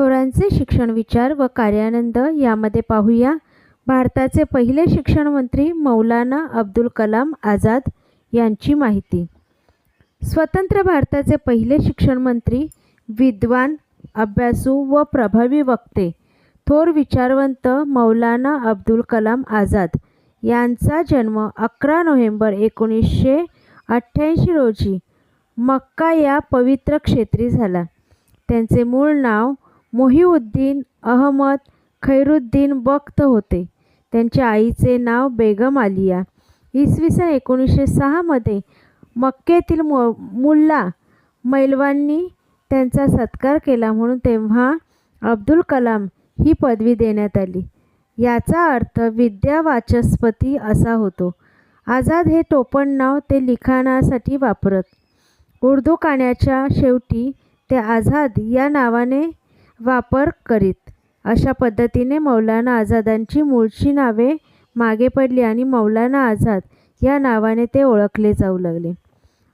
थोरांचे शिक्षण विचार व कार्यानंद यामध्ये पाहूया. भारताचे पहिले शिक्षण मंत्री मौलाना अब्दुल कलाम आझाद यांची माहिती. स्वतंत्र भारताचे पहिले शिक्षण मंत्री विद्वान अभ्यासू व प्रभावी वक्ते थोर विचारवंत मौलाना अब्दुल कलाम आझाद यांचा जन्म अकरा नोव्हेंबर एकोणीसशे अठ्ठ्याऐंशी रोजी मक्का या पवित्र क्षेत्री झाला. त्यांचे मूळ नाव मोहिउद्दीन अहमद खैरुद्दीन बख्त होते. त्यांच्या आईचे नाव बेगम आलिया. इसवी सन एकोणीसशे सहामध्ये मक्केतील मु मुल्ला मैलवांनी त्यांचा सत्कार केला म्हणून तेव्हा अब्दुल कलाम ही पदवी देण्यात आली. याचा अर्थ विद्यावाचस्पती असा होतो. आझाद हे टोपण नाव ते लिखाणासाठी वापरत. उर्दू काण्याच्या शेवटी ते आझाद या नावाने वापर करीत. अशा पद्धतीने मौलाना आझादांची मूळची नावे मागे पडली आणि मौलाना आझाद या नावाने ते ओळखले जाऊ लागले.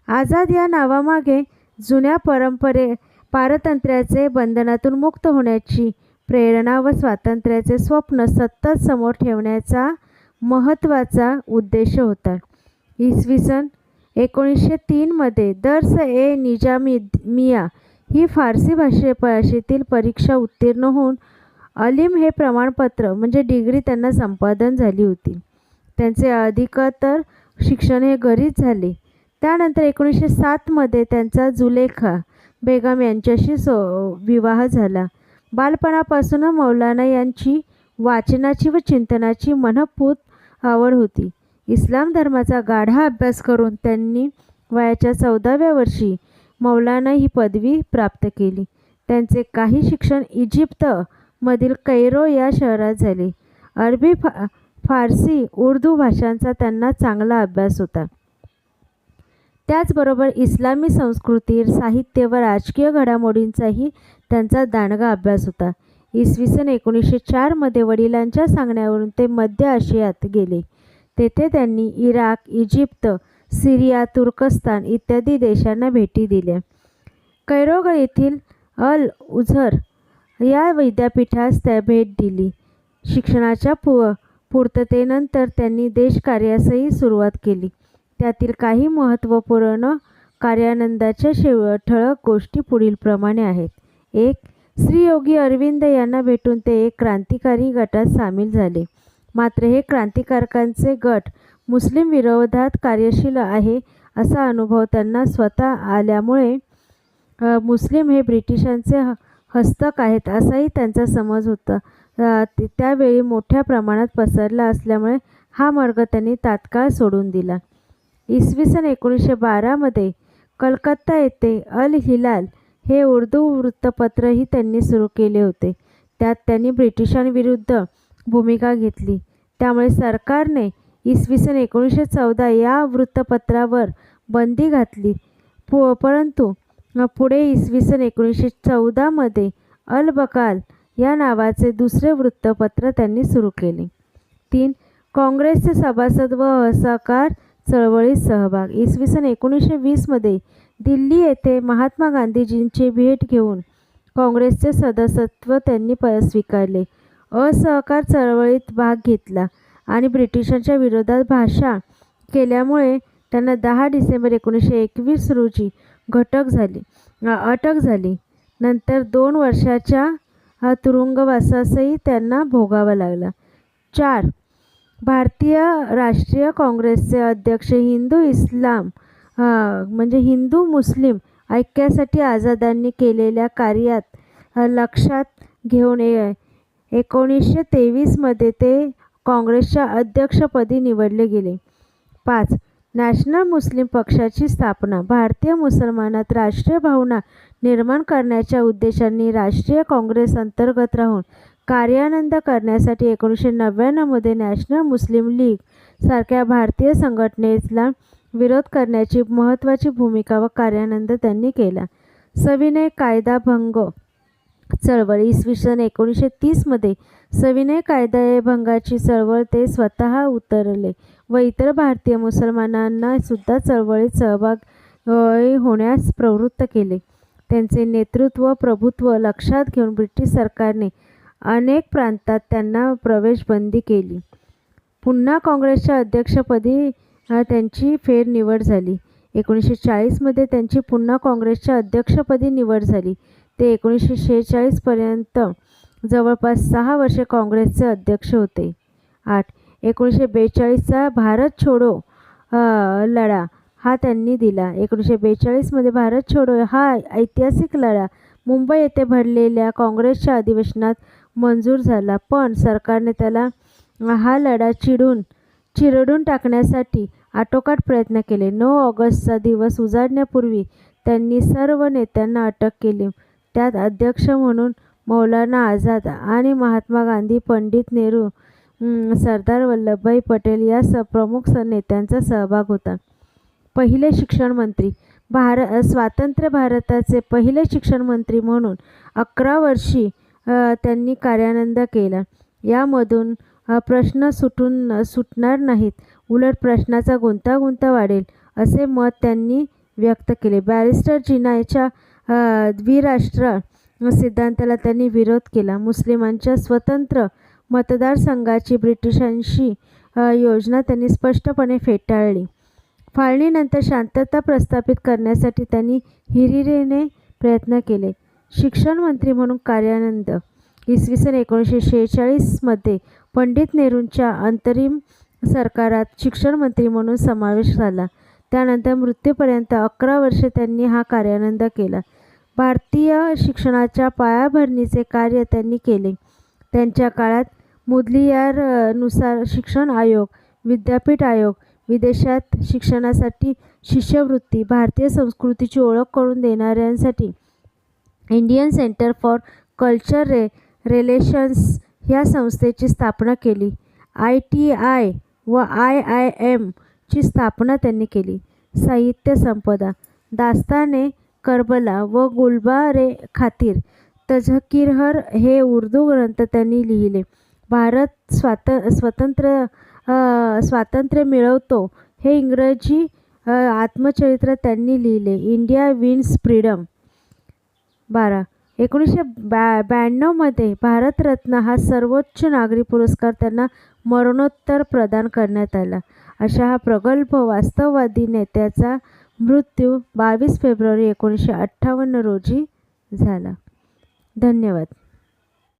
आझाद या नावामागे जुन्या परंपरे पारतंत्र्याचे बंधनातून मुक्त होण्याची प्रेरणा व स्वातंत्र्याचे स्वप्न सतत समोर ठेवण्याचा महत्त्वाचा उद्देश होता. इसवी सन एकोणीसशे तीनमध्ये दर्स ए निजामी मिया ही फारसी भाषे भाषेतील परीक्षा उत्तीर्ण होऊन अलीम हे प्रमाणपत्र म्हणजे डिग्री त्यांना संपादन झाली होती. त्यांचे अधिकतर शिक्षण हे घरीच झाले. त्यानंतर एकोणीसशे सातमध्ये त्यांचा जुलेखा बेगम यांच्याशी सो विवाह झाला. बालपणापासून मौलाना यांची वाचनाची व चिंतनाची मनपूत आवड होती. इस्लाम धर्माचा गाढा अभ्यास करून त्यांनी वयाच्या चौदाव्या वर्षी मौलाना ही पदवी प्राप्त केली. त्यांचे काही शिक्षण इजिप्तमधील कैरो या शहरात झाले. अरबी फा फारसी उर्दू भाषांचा त्यांना चांगला अभ्यास होता. त्याचबरोबर इस्लामी संस्कृती साहित्य व राजकीय घडामोडींचाही त्यांचा दांडगा अभ्यास होता. इसवी सन एकोणीसशे चारमध्ये वडिलांच्या सांगण्यावरून ते मध्य आशियात गेले. तेथे त्यांनी इराक इजिप्त सिरिया तुर्कस्तान इत्यादी देशांना भेटी दिल्या. कैरोग येथील अल उझर या विद्यापीठास त्या भेट दिली. शिक्षणाच्या पु पूर्ततेनंतर त्यांनी देशकार्यासही सुरुवात केली. त्यातील काही महत्त्वपूर्ण कार्यानंदाच्या शेव ठळक गोष्टी पुढीलप्रमाणे आहेत. एक श्री योगी अरविंद यांना भेटून ते एक क्रांतिकारी गटात सामील झाले. मात्र हे क्रांतिकारकांचे गट मुस्लिम विरोधात कार्यशील आहे असा अनुभव त्यांना स्वतः आल्यामुळे मुस्लिम हे ब्रिटिशांचे ह हस्तक आहेत असाही त्यांचा समज होता. त्यावेळी मोठ्या प्रमाणात पसरला असल्यामुळे हा मार्ग त्यांनी तात्काळ सोडून दिला. इसवी सन एकोणीसशे बारामध्ये कलकत्ता येथे अल हिलाल हे उर्दू वृत्तपत्रही त्यांनी सुरू केले होते. त्यात त्यांनी ब्रिटिशांविरुद्ध भूमिका घेतली. त्यामुळे सरकारने इसवी सन एकोणीसशे चौदा या वृत्तपत्रावर बंदी घातली. पु परंतु पुढे इसवी सन एकोणीसशे चौदामध्ये अल बकाल या नावाचे दुसरे वृत्तपत्र त्यांनी सुरू केले. तीन काँग्रेसचे सभासद व असहकार चळवळीत सहभाग. इसवी सन एकोणीसशे वीसमध्ये दिल्ली येथे महात्मा गांधीजींची भेट घेऊन काँग्रेसचे सदस्यत्व त्यांनी प स्वीकारले. असहकार चळवळीत भाग घेतला. आणि ब्रिटिशांच्या विरोधात भाषा केल्यामुळे त्यांना दहा डिसेंबर एकोणीसशे एकवीस रोजी घटक झाली. अटक झाली. नंतर दोन वर्षाच्या तुरुंगवासासही त्यांना भोगावा लागला. चार. भारतीय राष्ट्रीय काँग्रेसचे अध्यक्ष हिंदू इस्लाम म्हणजे हिंदू मुस्लिम ऐक्यासाठी आझादांनी केलेल्या कार्यात लक्षात घेऊन एकोणीसशे तेवीसमध्ये ते काँग्रेसच्या अध्यक्षपदी निवडले गेले. पाच. नॅशनल मुस्लिम पक्षाची स्थापना. भारतीय मुसलमानात राष्ट्रीय भावना निर्माण करण्याच्या उद्देशाने राष्ट्रीय काँग्रेस अंतर्गत राहून कार्यानंद करण्यासाठी एकोणीसशे नव्याण्णवमध्ये नॅशनल मुस्लिम लीग सारख्या भारतीय संघटनेला विरोध करण्याची महत्त्वाची भूमिका व कार्यानंद त्यांनी केला. सविनय कायदाभंग चळवळ इसवी सन एकोणीसशे तीसमध्ये सविनय कायदेभंगाची चळवळ ते स्वतः उतरले व इतर भारतीय मुसलमानांना सुद्धा चळवळीत सहभाग होण्यास प्रवृत्त केले. त्यांचे नेतृत्व प्रभुत्व लक्षात घेऊन ब्रिटिश सरकारने अनेक प्रांतात त्यांना प्रवेशबंदी केली. पुन्हा काँग्रेसच्या अध्यक्षपदी त्यांची फेरनिवड झाली. एकोणीसशे चाळीसमध्ये त्यांची पुन्हा काँग्रेसच्या अध्यक्षपदी निवड झाली. ते एकोणीसशे शेहेचाळीसपर्यंत जवळपास सहा वर्षे काँग्रेसचे अध्यक्ष होते. आठ एकोणीसशे बेचाळीसचा भारत छोडो लढा हा त्यांनी दिला. एकोणीसशे बेचाळीसमध्ये भारत छोडो हा ऐतिहासिक लढा. मुंबई येथे भरलेल्या काँग्रेसच्या अधिवेशनात मंजूर झाला पण सरकारने त्याला हा लढा चिडून चिरडून टाकण्यासाठी आटोकाट प्रयत्न केले. नऊ ऑगस्टचा दिवस उजाडण्यापूर्वी त्यांनी सर्व नेत्यांना अटक केली. त्यात अध्यक्ष म्हणून मौलाना आझाद आणि महात्मा गांधी पंडित नेहरू सरदार वल्लभभाई पटेल या स प्रमुख स नेत्यांचा सहभाग होता. पहिले शिक्षण मंत्री भार स्वातंत्र्य भारताचे पहिले शिक्षण मंत्री म्हणून अकरा वर्षी त्यांनी कार्यानंद केला. यामधून प्रश्न सुटून सुटणार नाहीत. उलट प्रश्नाचा गुंतागुंत वाढेल असे मत त्यांनी व्यक्त केले. बॅरिस्टर जिनायच्या द्विराष्ट्र सिद्धांताला त्यांनी विरोध केला. मुस्लिमांच्या स्वतंत्र मतदारसंघाची ब्रिटिशांशी योजना त्यांनी स्पष्टपणे फेटाळली. फाळणीनंतर शांतता प्रस्थापित करण्यासाठी त्यांनी हिरिरीने प्रयत्न केले. शिक्षण मंत्री म्हणून कार्यानंद इसवी सन एकोणीसशे शेहेचाळीसमध्ये पंडित नेहरूंच्या अंतरिम सरकारात शिक्षण मंत्री म्हणून समावेश झाला. त्यानंतर मृत्यूपर्यंत अकरा वर्षे त्यांनी हा कार्यानंद केला. भारतीय शिक्षणाच्या पायाभरणीचे कार्य त्यांनी केले. त्यांच्या काळात मुदलियारनुसार शिक्षण आयोग विद्यापीठ आयोग विदेशात शिक्षणासाठी शिष्यवृत्ती भारतीय संस्कृतीची ओळख करून देणाऱ्यांसाठी इंडियन सेंटर फॉर कल्चर रे रिलेशन्स ह्या संस्थेची स्थापना केली. आय टी आय व आय आय एमची स्थापना त्यांनी केली. साहित्य संपदा. दास्ताने करबला व गुलबारे खातीर. तझकिरहर हे उर्दू ग्रंथ त्यांनी लिहिले. भारत स्वात स्वतंत्र स्वातंत्र्य मिळवतो हे इंग्रजी आत्मचरित्र त्यांनी लिहिले. India wins freedom. बारा. एकोणीसशे ब्या ब्याण्णवमध्ये भारतरत्न हा सर्वोच्च नागरी पुरस्कार त्यांना मरणोत्तर प्रदान करण्यात आला. अशा हा प्रगल्भ वास्तववादी नेत्याचा मृत्यू बावीस फेब्रुवारी एकोणीसशे अठ्ठावन्न रोजी झाला. धन्यवाद.